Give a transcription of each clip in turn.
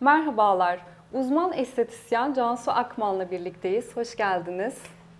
Merhabalar. Uzman estetisyen Cansu Akman'la birlikteyiz. Hoş geldiniz.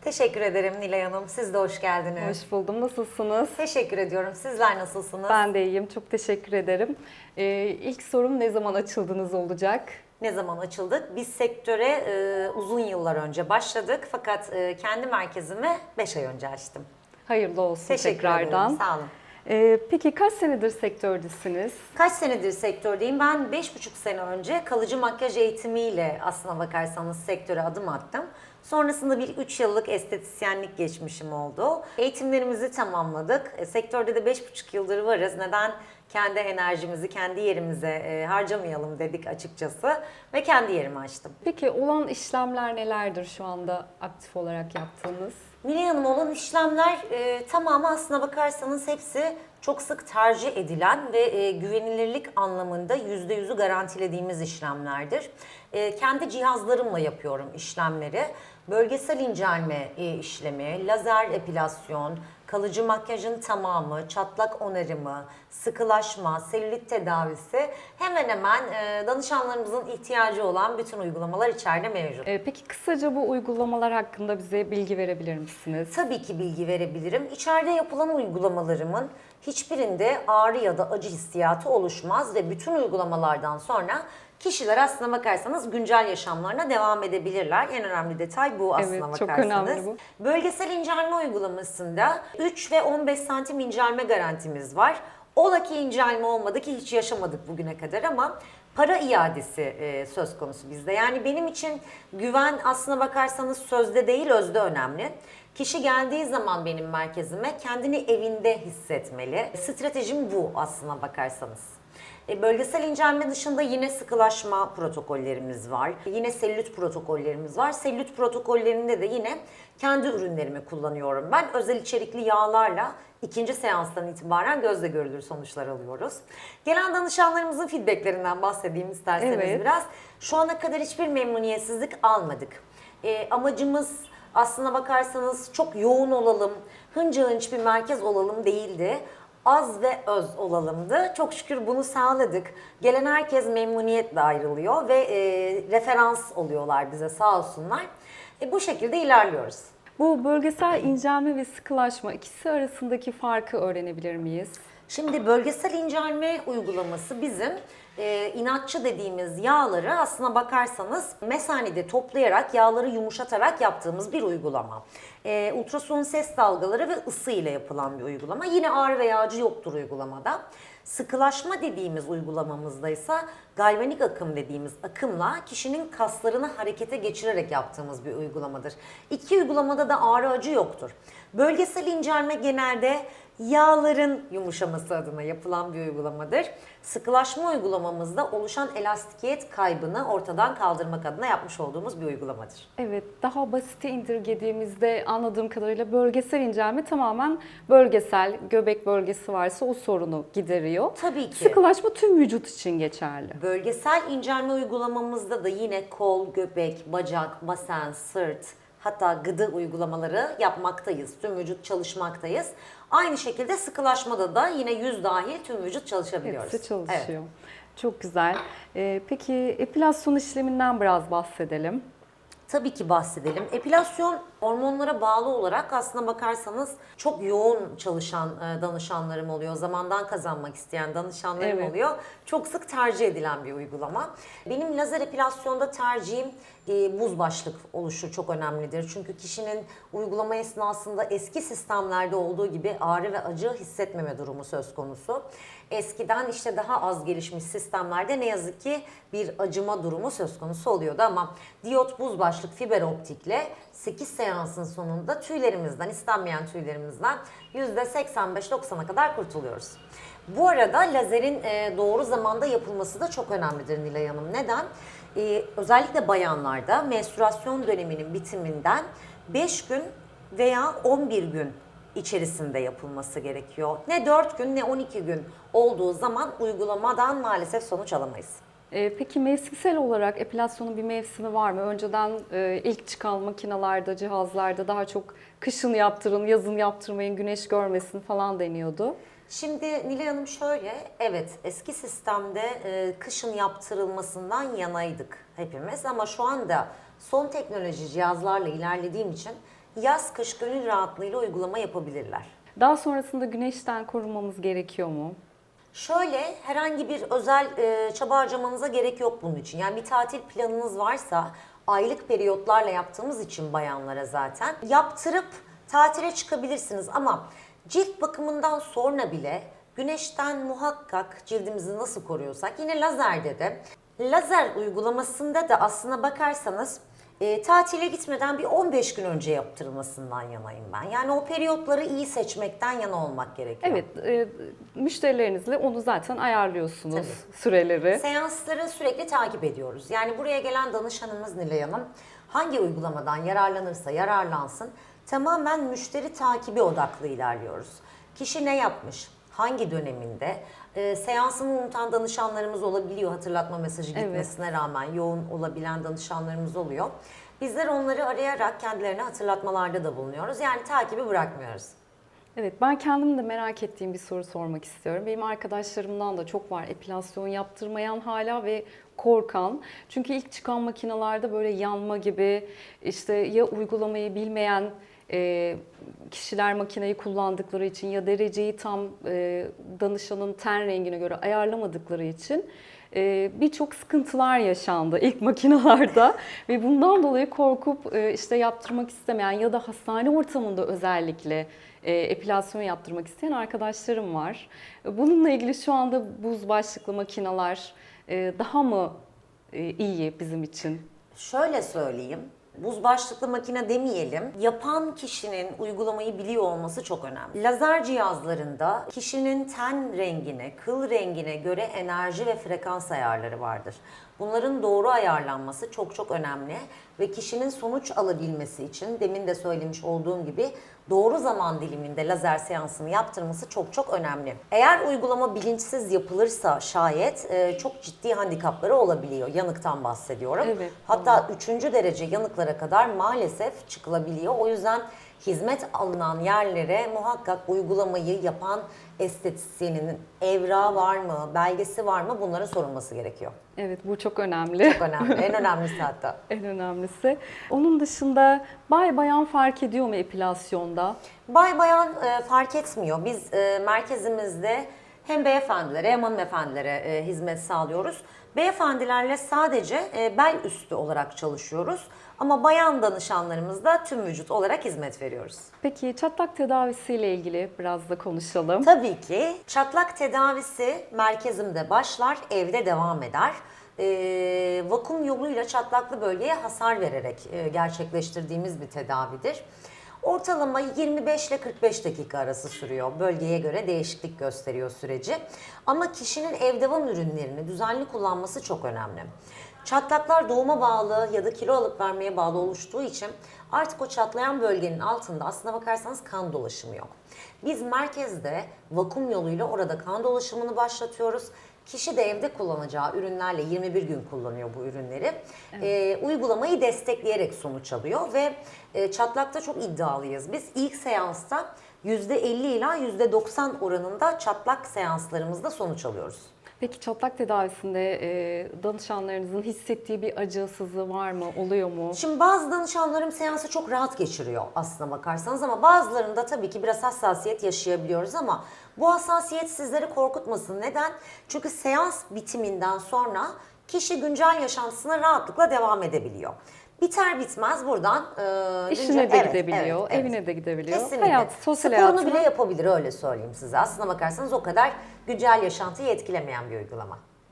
Teşekkür ederim Nilay Hanım. Siz de hoş geldiniz. Hoş buldum. Nasılsınız? Teşekkür ediyorum. Sizler nasılsınız? Ben de iyiyim. Çok teşekkür ederim. Ee, ilk sorum ne zaman açıldınız olacak? Ne zaman açıldık? Biz sektöre e, uzun yıllar önce başladık fakat e, kendi merkezimi 5 ay önce açtım. Hayırlı olsun Teşekkür tekrardan. ederim. Sağ olun. Ee, peki kaç senedir sektördesiniz? Kaç senedir sektördeyim? Ben 5,5 sene önce kalıcı makyaj eğitimiyle aslına bakarsanız sektöre adım attım. Sonrasında bir 3 yıllık estetisyenlik geçmişim oldu. Eğitimlerimizi tamamladık. E, sektörde de 5,5 yıldır varız. Neden kendi enerjimizi kendi yerimize e, harcamayalım dedik açıkçası ve kendi yerimi açtım. Peki olan işlemler nelerdir şu anda aktif olarak yaptığınız? Mine Hanım olan işlemler e, tamamı aslına bakarsanız hepsi çok sık tercih edilen ve e, güvenilirlik anlamında %100'ü garantilediğimiz işlemlerdir. E, kendi cihazlarımla yapıyorum işlemleri. Bölgesel incelme e, işlemi, lazer epilasyon, kalıcı makyajın tamamı, çatlak onarımı, sıkılaşma, selülit tedavisi hemen hemen e, danışanlarımızın ihtiyacı olan bütün uygulamalar içeride mevcut. Ee, peki kısaca bu uygulamalar hakkında bize bilgi verebilir misiniz? Tabii ki bilgi verebilirim. İçeride yapılan uygulamalarımın hiçbirinde ağrı ya da acı hissiyatı oluşmaz ve bütün uygulamalardan sonra kişiler aslına bakarsanız güncel yaşamlarına devam edebilirler. En önemli detay bu aslına Evet, çok bakarsanız. önemli bu. Bölgesel incelme uygulamasında 3 ve 15 santim incelme garantimiz var. Ola ki incelme olmadı ki hiç yaşamadık bugüne kadar ama para iadesi e, söz konusu bizde. Yani benim için güven aslına bakarsanız sözde değil özde önemli. Kişi geldiği zaman benim merkezime kendini evinde hissetmeli. Stratejim bu aslına bakarsanız. E, Bölgesel incelme dışında yine sıkılaşma protokollerimiz var. Yine selülit protokollerimiz var. Selülit protokollerinde de yine kendi ürünlerimi kullanıyorum. Ben özel içerikli yağlarla ikinci seanstan itibaren gözle görülür sonuçlar alıyoruz. Gelen danışanlarımızın feedbacklerinden bahsedeyim isterseniz Evet. biraz. Şu ana kadar hiçbir memnuniyetsizlik almadık. E, amacımız aslına bakarsanız çok yoğun olalım, hınca hınç bir merkez olalım değildi az ve öz olalımdı. Çok şükür bunu sağladık. Gelen herkes memnuniyetle ayrılıyor ve e, referans oluyorlar bize sağ olsunlar. E, bu şekilde ilerliyoruz. Bu bölgesel incelme ve sıkılaşma ikisi arasındaki farkı öğrenebilir miyiz? Şimdi bölgesel incelme uygulaması bizim e, inatçı dediğimiz yağları aslına bakarsanız mesanede toplayarak yağları yumuşatarak yaptığımız bir uygulama. E, ultrason ses dalgaları ve ısı ile yapılan bir uygulama. Yine ağrı veya acı yoktur uygulamada. Sıkılaşma dediğimiz uygulamamızda ise galvanik akım dediğimiz akımla kişinin kaslarını harekete geçirerek yaptığımız bir uygulamadır. İki uygulamada da ağrı acı yoktur. Bölgesel incelme genelde yağların yumuşaması adına yapılan bir uygulamadır. Sıkılaşma uygulamamızda oluşan elastikiyet kaybını ortadan kaldırmak adına yapmış olduğumuz bir uygulamadır. Evet, daha basite indirgediğimizde anladığım kadarıyla bölgesel incelme tamamen bölgesel, göbek bölgesi varsa o sorunu gideriyor. Tabii ki. Sıkılaşma tüm vücut için geçerli. Bölgesel incelme uygulamamızda da yine kol, göbek, bacak, basen, sırt hatta gıdı uygulamaları yapmaktayız. Tüm vücut çalışmaktayız. Aynı şekilde sıkılaşmada da yine yüz dahil tüm vücut çalışabiliyoruz. Hepsi çalışıyor. Evet. Çok güzel. Ee, peki epilasyon işleminden biraz bahsedelim. Tabii ki bahsedelim. Epilasyon hormonlara bağlı olarak aslına bakarsanız çok yoğun çalışan e, danışanlarım oluyor. Zamandan kazanmak isteyen danışanlarım Evet. oluyor. Çok sık tercih edilen bir uygulama. Benim lazer epilasyonda tercihim e, buz başlık oluşu çok önemlidir. Çünkü kişinin uygulama esnasında eski sistemlerde olduğu gibi ağrı ve acı hissetmeme durumu söz konusu. Eskiden işte daha az gelişmiş sistemlerde ne yazık ki bir acıma durumu söz konusu oluyordu ama diyot buz başlık fiber optikle 8 seansın sonunda tüylerimizden, istenmeyen tüylerimizden %85-90'a kadar kurtuluyoruz. Bu arada lazerin e, doğru zamanda yapılması da çok önemlidir Nilay Hanım. Neden? E, özellikle bayanlarda menstruasyon döneminin bitiminden 5 gün veya 11 gün içerisinde yapılması gerekiyor. Ne 4 gün ne 12 gün olduğu zaman uygulamadan maalesef sonuç alamayız. Ee, peki mevsimsel olarak epilasyonun bir mevsimi var mı? Önceden e, ilk çıkan makinalarda, cihazlarda daha çok kışın yaptırın, yazın yaptırmayın, güneş görmesin falan deniyordu. Şimdi Nilay Hanım şöyle, evet eski sistemde e, kışın yaptırılmasından yanaydık hepimiz ama şu anda son teknoloji cihazlarla ilerlediğim için yaz kış gönül rahatlığıyla uygulama yapabilirler. Daha sonrasında güneşten korunmamız gerekiyor mu? Şöyle herhangi bir özel e, çaba harcamanıza gerek yok bunun için. Yani bir tatil planınız varsa aylık periyotlarla yaptığımız için bayanlara zaten yaptırıp tatile çıkabilirsiniz ama cilt bakımından sonra bile güneşten muhakkak cildimizi nasıl koruyorsak yine lazerde de lazer uygulamasında da aslına bakarsanız e, tatile gitmeden bir 15 gün önce yaptırılmasından yanayım ben. Yani o periyotları iyi seçmekten yana olmak gerekiyor. Evet, e, müşterilerinizle onu zaten ayarlıyorsunuz Tabii. süreleri. Seansları sürekli takip ediyoruz. Yani buraya gelen danışanımız Nilay Hanım hangi uygulamadan yararlanırsa yararlansın tamamen müşteri takibi odaklı ilerliyoruz. Kişi ne yapmış, hangi döneminde, e, seansını unutan danışanlarımız olabiliyor hatırlatma mesajı Evet. gitmesine rağmen yoğun olabilen danışanlarımız oluyor. Bizler onları arayarak kendilerine hatırlatmalarda da bulunuyoruz. Yani takibi bırakmıyoruz. Evet, ben kendim de merak ettiğim bir soru sormak istiyorum. Benim arkadaşlarımdan da çok var epilasyon yaptırmayan hala ve korkan. Çünkü ilk çıkan makinalarda böyle yanma gibi işte ya uygulamayı bilmeyen e, kişiler makineyi kullandıkları için ya dereceyi tam e, danışanın ten rengine göre ayarlamadıkları için e, birçok sıkıntılar yaşandı ilk makinalarda ve bundan dolayı korkup e, işte yaptırmak istemeyen ya da hastane ortamında özellikle e, epilasyon yaptırmak isteyen arkadaşlarım var. Bununla ilgili şu anda buz başlıklı makineler e, daha mı e, iyi bizim için? Şöyle söyleyeyim. Buz başlıklı makine demeyelim. Yapan kişinin uygulamayı biliyor olması çok önemli. Lazer cihazlarında kişinin ten rengine, kıl rengine göre enerji ve frekans ayarları vardır. Bunların doğru ayarlanması çok çok önemli ve kişinin sonuç alabilmesi için demin de söylemiş olduğum gibi doğru zaman diliminde lazer seansını yaptırması çok çok önemli. Eğer uygulama bilinçsiz yapılırsa şayet e, çok ciddi handikapları olabiliyor. Yanıktan bahsediyorum. Evet, Hatta üçüncü derece yanıklara kadar maalesef çıkılabiliyor. O yüzden hizmet alınan yerlere muhakkak uygulamayı yapan estetisyenin evrağı var mı, belgesi var mı bunların sorulması gerekiyor. Evet bu çok önemli. Çok önemli. en önemlisi hatta. en önemlisi. Onun dışında bay bayan fark ediyor mu epilasyonda? Bay bayan e, fark etmiyor. Biz e, merkezimizde hem beyefendilere hem hanımefendilere e, hizmet sağlıyoruz. Beyefendilerle sadece e, bel üstü olarak çalışıyoruz. Ama bayan danışanlarımızda tüm vücut olarak hizmet veriyoruz. Peki çatlak tedavisiyle ilgili biraz da konuşalım. Tabii ki çatlak tedavisi merkezimde başlar, evde devam eder. Ee, vakum yoluyla çatlaklı bölgeye hasar vererek e, gerçekleştirdiğimiz bir tedavidir. Ortalama 25 ile 45 dakika arası sürüyor. Bölgeye göre değişiklik gösteriyor süreci. Ama kişinin ev devam ürünlerini düzenli kullanması çok önemli. Çatlaklar doğuma bağlı ya da kilo alıp vermeye bağlı oluştuğu için artık o çatlayan bölgenin altında aslına bakarsanız kan dolaşımı yok. Biz merkezde vakum yoluyla orada kan dolaşımını başlatıyoruz. Kişi de evde kullanacağı ürünlerle 21 gün kullanıyor bu ürünleri. Ee, uygulamayı destekleyerek sonuç alıyor ve e, çatlakta çok iddialıyız. Biz ilk seansta %50 ila %90 oranında çatlak seanslarımızda sonuç alıyoruz. Peki çatlak tedavisinde e, danışanlarınızın hissettiği bir acı, var mı, oluyor mu? Şimdi bazı danışanlarım seansı çok rahat geçiriyor aslına bakarsanız ama bazılarında tabii ki biraz hassasiyet yaşayabiliyoruz ama bu hassasiyet sizleri korkutmasın. Neden? Çünkü seans bitiminden sonra kişi güncel yaşantısına rahatlıkla devam edebiliyor. Biter bitmez buradan e, İşine güncel- de Evet, gidebiliyor, evet, evet. evine de gidebiliyor. Kesinlikle. Hayat, sosyal Sporunu hayatını bile yapabilir öyle söyleyeyim size. Aslına bakarsanız o kadar güncel yaşantıyı etkilemeyen bir uygulama.